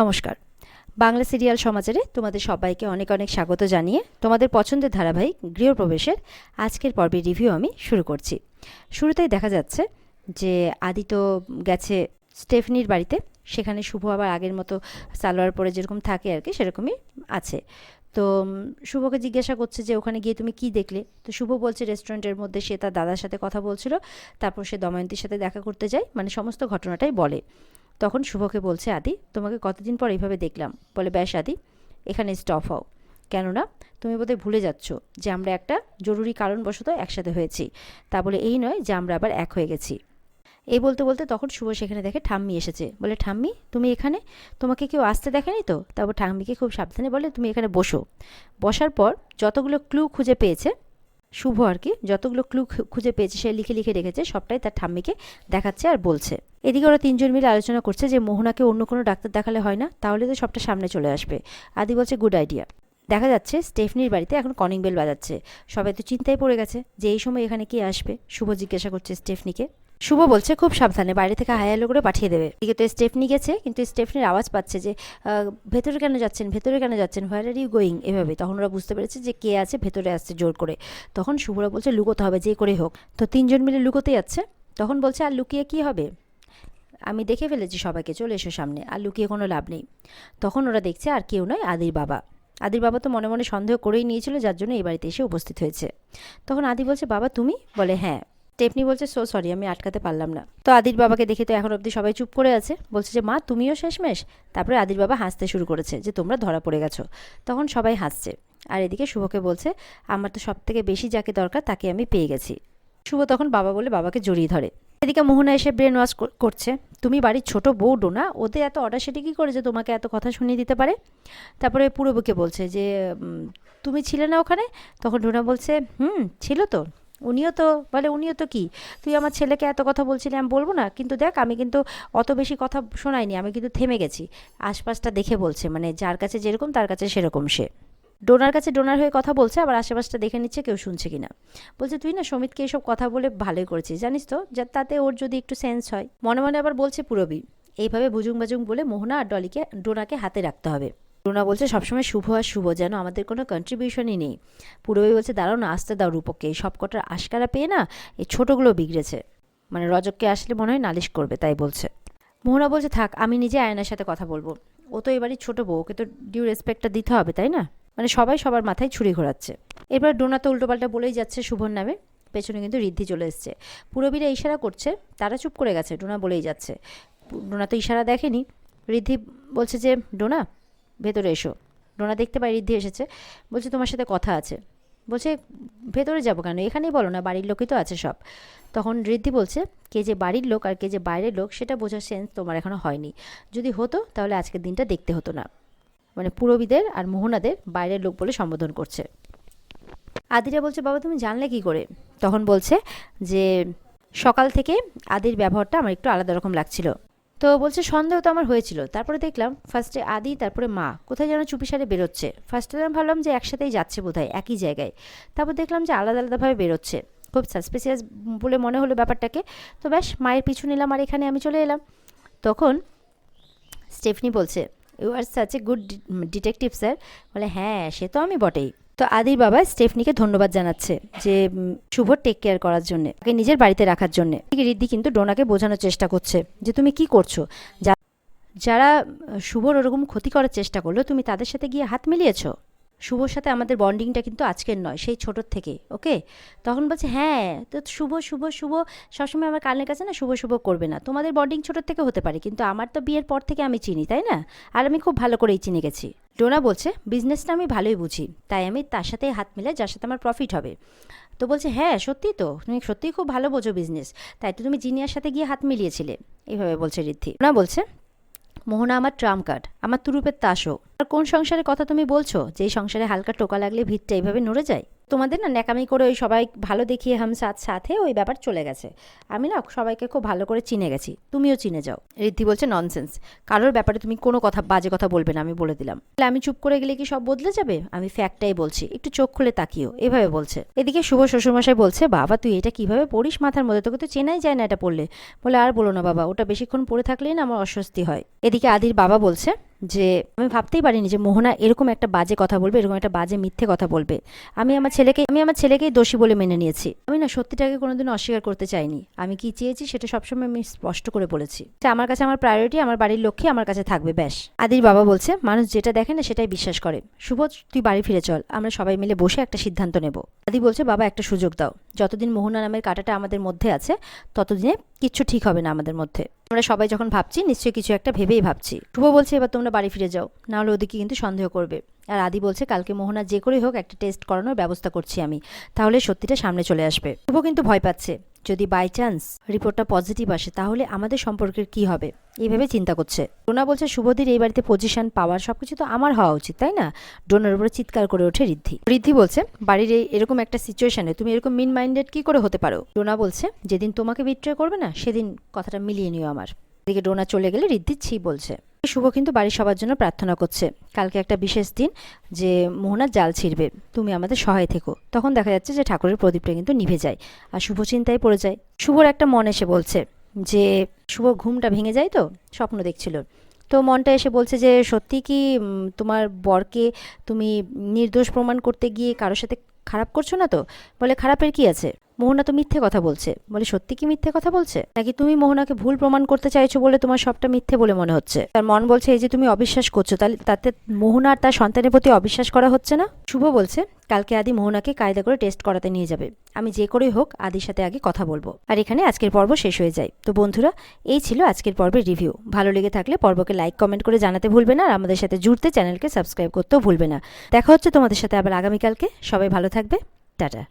নমস্কার। বাংলা সিরিয়াল সমাচারে তোমাদের সবাইকে অনেক অনেক স্বাগত জানিয়ে তোমাদের পছন্দের ধারাবাহিক গৃহপ্রবেশের আজকের পর্বের রিভিউ আমি শুরু করছি। শুরুতেই দেখা যাচ্ছে যে আদি তো গেছে স্টেফনির বাড়িতে, সেখানে শুভ আবার আগের মতো সালোয়ার পরে যেরকম থাকে আর কি, সেরকমই আছে। তো শুভকে জিজ্ঞাসা করছে যে ওখানে গিয়ে তুমি কি দেখলে? তো শুভ বলছে রেস্টুরেন্টের মধ্যে সে তার দাদার সাথে কথা বলছিল, তারপর সে দময়ন্তীর সাথে দেখা করতে যায় মানে সমস্ত ঘটনাটাই বলে। তখন শুভকে বলছে, আদি, তোমাকে কতদিন পর এইভাবে দেখলাম? বলে ব্যাস আদি, এখানে স্টপ হও। কেননা, তুমি বোধহয় ভুলে যাচ্ছ যে আমরা একটা জরুরি কারণবশত একসাথে হয়েছি। তা বলে, এই নয় যে আমরা আবার এক হয়ে গেছি। এই বলতে বলতে তখন শুভ সেখানে দেখে ঠাম্মি এসেছে। বলে, ঠাম্মি, তুমি এখানে? তোমাকে কেউ আসতে দেখেনি তো? তারপর ঠাম্মিকে খুব সাবধানে বলে, তুমি এখানে বসো। বসার পর যতগুলো ক্লু খুঁজে পেয়েছে, শুভ আর কি, যতগুলো ক্লু খুঁজে পেয়েছে, সে লিখে লিখে রেখেছে, সবটাই তার ঠাম্মিকে দেখাচ্ছে আর বলছে। এদিকে ওরা তিনজন মিলে আলোচনা করছে যে মোহনাকে অন্য কোনো ডাক্তার দেখালে হয় না, তাহলে তো সবটা সামনে চলে আসবে। আদি বলছে গুড আইডিয়া দেখা যাচ্ছে, স্টেফনির বাড়িতে এখন কনিং বেল বাজাচ্ছে। সবাই তো চিন্তায় পড়ে গেছে যে এই সময় এখানে কে আসবে। শুভ জিজ্ঞাসা করছে স্টেফনিকে। শুভ বলছে, খুব সাবধানে, বাইরে থেকে হায়ালো করে পাঠিয়ে দেবে। এদিকে তো স্টেফনি গেছে, কিন্তু স্টেফনির আওয়াজ পাচ্ছে যে ভেতরে কেন যাচ্ছেন, ভেতরে কেন যাচ্ছেন? হোয়ার আর ইউ গোয়িং এভাবে। তখন ওরা বুঝতে পেরেছে যে কে আছে, ভেতরে আসছে জোর করে। তখন শুভরা বলছে, লুকোতে হবে, যে করে হোক। তো তিনজন মিলে লুকোতে যাচ্ছে। তখন বলছে, আর লুকিয়ে কি হবে? আমি দেখে ফেলেছি সবাইকে, চলে এসো সামনে, আর লুকিয়ে কোনো লাভ নেই। তখন ওরা দেখছে আর কেউ নয় আদির বাবা। আদির বাবা তো মনে মনে সন্দেহ করেই নিয়েছিল, যার জন্য এই বাড়িতে এসে উপস্থিত হয়েছে। তখন আদি বলছে, বাবা, তুমি? বলে হ্যাঁ। টেপনি বলছে, সো সরি, আমি আটকাতে পারলাম না। তো আদির বাবাকে দেখে তো এখন অবধি সবাই চুপ করে আছে। বলছে যে, মা, তুমিও শেষমেশ? তারপরে আদির বাবা হাসতে শুরু করেছে যে, তোমরা ধরা পড়ে গেছো। তখন সবাই হাসছে। আর এদিকে শুভকে বলছে, আমার তো সব থেকে বেশি যাকে দরকার তাকে আমি পেয়ে গেছি। শুভ তখন বাবা বলে বাবাকে জড়িয়ে ধরে। এদিকে মোহনা এসে ব্রেন ওয়াশ করছে। তুমি বাড়ির ছোট বউ ডোনা ওতে এত অর্ডার সেটি কী করে যে তোমাকে এত কথা শুনিয়ে দিতে পারে? তারপরে পুরবুকে বলছে যে তুমি ছিলে না ওখানে? তখন ডোনা বলছে, হুম, ছিল তো। উনিও তো, বলে উনিও তো কি? তুই আমার ছেলেকে এত কথা বলছিলি, আমি বলব না। কিন্তু দেখ, আমি কিন্তু অত বেশি কথা শোনাইনি, আমি কিন্তু থেমে গেছি। আশপাশটা দেখে বলছে মানে যার কাছে যেরকম, তার কাছে সেরকম সে। ডোনার কাছে ডোনার হয়ে কথা বলছে, আবার আশেপাশটা দেখে নিচ্ছে কেউ শুনছে কিনা। বলছে, তুই না সমিতকে এসব কথা বলে ভালোই করেছিস, জানিস তো? যা, তাতে ওর যদি একটু সেন্স হয়। মনে মনে আবার বলছে পুরবী, এইভাবে বুজুং বাজুং বলে মোহনা আর ডলিকে, ডোনাকে হাতে রাখতে হবে। ডোনা বলছে, সবসময় শুভ আর শুভ, যেন আমাদের কোনো কন্ট্রিবিউশনই নেই। পুরবী বলছে, দাঁড়াও না, আসতে দাও রূপককে, এই সব কটার আশকারা পেয়ে না এই ছোটোগুলো বিগড়েছে। মানে রজককে আসলে মনে হয় নালিশ করবে, তাই বলছে। মোহনা বলছে, থাক, আমি নিজে আয়নার সাথে কথা বলব। ও তো এবারই ছোটো বউ, ওকে তো ডিউ রেসপেক্টটা দিতে হবে, তাই না? মানে সবাই সবার মাথায় ছুরি ঘোরাচ্ছে। এবার ডোনা তো উল্টোপাল্টা বলেই যাচ্ছে শুভর নামে, পেছনে কিন্তু ঋদ্ধি চলে এসছে। পুরবীরা ইশারা করছে, তারা চুপ করে গেছে, ডোনা বলেই যাচ্ছে। ডোনা তো ইশারা দেখেনি, ঋদ্ধি বলছে যে, ডোনা, ভেতরে এসো। ডোনা দেখতে পাই ঋদ্ধি এসেছে, বলছে, তোমার সাথে কথা আছে। বলছে, ভেতরে যাব কেন? এখানেই বলো না, বাড়ির লোকই তো আছে সব। তখন ঋদ্ধি বলছে, কে যে বাড়ির লোক আর কে যে বাইরের লোক, সেটা বোঝার সেন্স তোমার এখনও হয়নি। যদি হতো, তাহলে আজকের দিনটা দেখতে হতো না। মানে পুরবীদের আর মোহনাদের বাইরের লোক বলে সম্বোধন করছে। আদিরা বলছে, বাবা, তুমি জানলে কি করে? তখন বলছে যে, সকাল থেকে আদির ব্যবহারটা আমার একটু আলাদা রকম লাগছিল। তো বলছে, সন্দেহ তো আমার হয়েছিল। তারপরে দেখলাম ফার্স্টে আদি, তারপরে মা। কোথায় যেন চুপিসারে বেরোচ্ছে। ফার্স্টে আমি ভাবলাম যে একসাথেই যাচ্ছে বোধহয়, একই জায়গায়। তারপর দেখলাম যে আলাদা আলাদাভাবে বেরোচ্ছে। খুব সাসপিসিয়াস বলে মনে হলো ব্যাপারটাকে। তো ব্যাস, মায়ের পিছু নিলাম আর এখানে আমি চলে এলাম। তখন স্টেফনি বলছে you are such a good detective sir বলে হ্যাঁ সে তো আমি বটেই। তো আদির বাবা স্টেফনিকে ধন্যবাদ জানাচ্ছে যে শুভ টেক কেয়ার করার জন্য তাকে নিজের বাড়িতে রাখার জন্য। রিদ্ধি কিন্তু ডোনাকে বোঝানোর চেষ্টা করছে যে, তুমি কি করছ? যারা শুভর ওরকম ক্ষতি করার চেষ্টা করল, তুমি তাদের সাথে গিয়ে হাত মিলিয়েছো? শুভর সাথে আমাদের বন্ডিংটা কিন্তু আজকের নয়, সেই ছোটোর থেকে, ওকে? তখন বলছে হ্যাঁ তো শুভ শুভ শুভ, সবসময় আমার কানের কাছে না শুভ শুভ করবে না। তোমাদের বন্ডিং ছোটোর থেকে হতে পারে, কিন্তু আমার তো বিয়ের পর থেকে আমি চিনি, তাই না? আর আমি খুব ভালো করেই চিনে গেছি। ডোনা বলছে বিজনেসটা আমি ভালোই বুঝি, তাই আমি তার সাথে হাত মিলে যার সাথে আমার প্রফিট হবে। তো বলছে হ্যাঁ সত্যি তো, তুমি সত্যিই খুব ভালো বোঝো বিজনেস তাই তো তুমি জিনিয়ার সাথে গিয়ে হাত মিলিয়েছিলে। এইভাবে বলছে ঋদ্ধি। ডোনা বলছে মোহনা, আমার ট্রাম কার্ড, আমার তুরুপের তাসও। আর কোন সংসারের কথা তুমি বলছো? যেই সংসারে হালকা টোকা লাগলে ভিতটা এইভাবে নড়ে যায়? তোমাদের না ন্যাকামি করে ওই সবাই ভালো দেখিয়ে হাম সাথ সাথে ওই ব্যাপার চলে গেছে। আমি না সবাইকে খুব ভালো করে চিনে গেছি। তুমিও চিনে যাও। ঋদ্ধি বলছে ননসেন্স কারোর ব্যাপারে তুমি কোনো কথা, বাজে কথা বলবে না, আমি বলে দিলাম। আমি চুপ করে গেলে কি সব বদলে যাবে? আমি ফ্যাক্টটাই বলছি। একটু চোখ খুলে তাকিও, এভাবে বলছে। এদিকে শুভ শ্বশুরমশাই বলছে, বাবা, তুই এটা কীভাবে পড়িস মাথার মধ্যে? তোকে তো চেনাই যায় না এটা পড়লে। বলে, আর বলো না বাবা, ওটা বেশিক্ষণ পড়ে থাকলেই না আমার অস্বস্তি হয়। এদিকে আদির বাবা বলছে যে আমি ভাবতেই পারিনি যে মোহনা এরকম একটা বাজে কথা বলবে, এরকম একটা বাজে মিথ্যে কথা বলবে। আমি আমার ছেলেকে, আমি আমার ছেলেকেই দোষী বলে মেনে নিয়েছি। আমি না সত্যিটাকে কোনোদিনও অস্বীকার করতে চাইনি। আমি কি চেয়েছি সেটা সবসময় আমি স্পষ্ট করে বলেছি। আমার কাছে আমার প্রায়োরিটি আমার বাড়ির লক্ষ্যে আমার কাছে থাকবে, ব্যাস। আদির বাবা বলছে, মানুষ যেটা দেখে না সেটাই বিশ্বাস করে। শুভ তুই বাড়ি ফিরে চল। আমরা সবাই মিলে বসে একটা সিদ্ধান্ত নেব। আদি বলছে, বাবা, একটা সুযোগ দাও। যতদিন মোহনা নামের কাটাটা আমাদের মধ্যে আছে, ততদিনে কিচ্ছু ঠিক হবে না আমাদের মধ্যে। আমরা সবাই যখন ভাবছি, নিশ্চয়ই কিছু একটা ভেবেই ভাবছি। শুভ বলছে, এবার তোমরা বাড়ি ফিরে যাও। নাহলে ওদিকে কিন্তু সন্দেহ করবে। আর আদি বলছে, কালকে মোহনা যে করেই হোক একটা টেস্ট করানোর ব্যবস্থা করছি আমি। তাহলে সত্যিটা সামনে চলে আসবে। শুভ কিন্তু ভয় পাচ্ছে। যদি বাই চান্স রিপোর্টটা পজিটিভ আসে, তাহলে আমাদের সম্পর্কের কি হবে? এইভাবে চিন্তা করছে। ডোনা বলছে, শুভদির এই বাড়িতে পজিশন পাওয়ার সবকিছু তো আমার হওয়া উচিত, তাই না? ডোনার উপরে চিৎকার করে ওঠে ঋদ্ধি। ঋদ্ধি বলছে, বাড়ির এই এরকম একটা সিচুয়েশনে তুমি এরকম মিন মাইন্ডেড কি করে হতে পারো? ডোনা বলছে, যেদিন তোমাকে বিট্রয় করবে না, সেদিন কথাটা মিলিয়ে নিও আমার। এদিকে ডোনা চলে গেলে ঋদ্ধি ছি বলছে শুভ কিন্তু বাড়ির সবার জন্য প্রার্থনা করছে। কালকে একটা বিশেষ দিন যে মোহনার জাল ছিঁড়বে, তুমি আমাদের সহায় থেকো। তখন দেখা যাচ্ছে যে ঠাকুরের প্রদীপটা কিন্তু নিভে যায় আর শুভ চিন্তায় পড়ে যায়। শুভর একটা মন এসে বলছে যে, শুভ, ঘুমটা ভেঙে যায় তো? স্বপ্ন দেখছিল। তো মনটা এসে বলছে যে, সত্যি কি তোমার বরকে তুমি নির্দোষ প্রমাণ করতে গিয়ে কারোর সাথে খারাপ করছ না তো? বলে, খারাপের কি আছে? মোহনা তো মিথ্যে কথা বলছে। বলে, সত্যি কি মিথ্যে কথা বলছে? নাকি তুমি মোহনাকে ভুল প্রমাণ করতে চাইছো বলে তোমার সবটা মিথ্যে বলে মনে হচ্ছে? তার মন বলছে, এই যে তুমি অবিশ্বাস করছ, তাহলে তাতে মোহনা আর তার সন্তানের প্রতি অবিশ্বাস করা হচ্ছে না? শুভ বলছে, কালকে আদি মোহনাকে কায়দা করে টেস্ট করাতে নিয়ে যাবে। আমি যে করেই হোক, আদির সাথে আগে কথা বলব। আর এখানে আজকের পর্ব শেষ হয়ে যায়। তো বন্ধুরা, এই ছিল আজকের পর্বের রিভিউ ভালো লেগে থাকলে পর্বকে লাইক কমেন্ট করে জানাতে ভুলবে না, আর আমাদের সাথে জুড়তে চ্যানেলকে সাবস্ক্রাইব করতেও ভুলবে না। দেখা হচ্ছে তোমাদের সাথে আবার আগামীকালকে। সবাই ভালো থাকবে। টাটা।